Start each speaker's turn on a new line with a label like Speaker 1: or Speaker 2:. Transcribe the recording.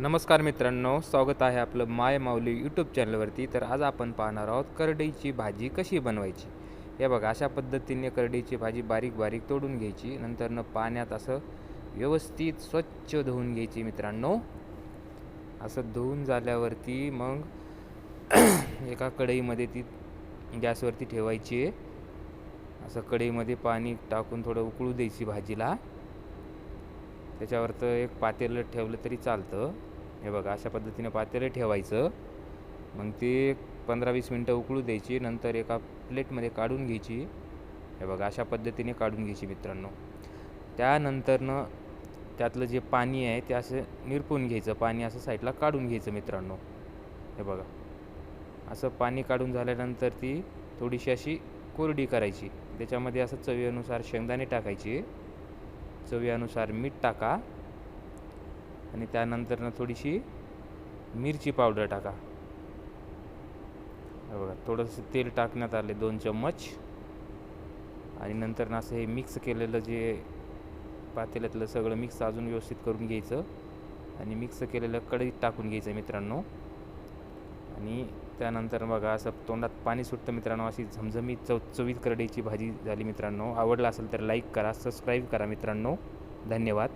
Speaker 1: नमस्कार मित्रांनो स्वागत आहे आपलं माय माऊली यूट्यूब चॅनलवरती तर आज आपण पाहणार आहोत करडईची भाजी कशी बनवायची? हे बघा अशा पद्धतीने करडईची भाजी बारीक बारीक तोडून घ्यायची. नंतरनं पाण्यात असं व्यवस्थित स्वच्छ धुवून घ्यायची मित्रांनो. असं धुवून झाल्यावरती मग एका कढईमध्ये ती गॅसवरती ठेवायची. असं कढईमध्ये पाणी टाकून थोडं उकळू द्यायची भाजीला. त्याच्यावर तर एक पातेलं ठेवलं तरी चालतं. हे बघा अशा पद्धतीने पातेलं ठेवायचं. मग ते पंधरा वीस मिनटं उकळू द्यायची नंतर एका प्लेटमध्ये काढून घ्यायची. हे बघा अशा पद्धतीने काढून घ्यायची मित्रांनो. त्यानंतरनं त्यातलं जे पाणी आहे ते असं निरपून घ्यायचं. पाणी असं साईडला काढून घ्यायचं मित्रांनो. हे बघा. असं पाणी काढून झाल्यानंतर ती थोडीशी अशी कोरडी करायची. त्याच्यामध्ये असं चवीनुसार शेंगदाणे टाकायचे. चवीनुसार मीठ टाका. आणि त्यानंतरनं थोडीशी मिरची पावडर टाका. बघा थोडंसं तेल टाकण्यात आले दोन चम्मच. आणि नंतर असं हे मिक्स केलेलं जे पातेल्यातलं सगळं मिक्स अजून व्यवस्थित करून घ्यायचं. आणि मिक्स केलेलं कढईत टाकून घ्यायचं मित्रांनो. आणि त्यानंतर बघा असं तोंडात पाणी सुटतं मित्रांनो अशी झमझमीत चव चवीत करडईची भाजी झाली मित्रांनो. आवडलं असेल तर लाईक करा सबस्क्राईब करा मित्रांनो. धन्यवाद.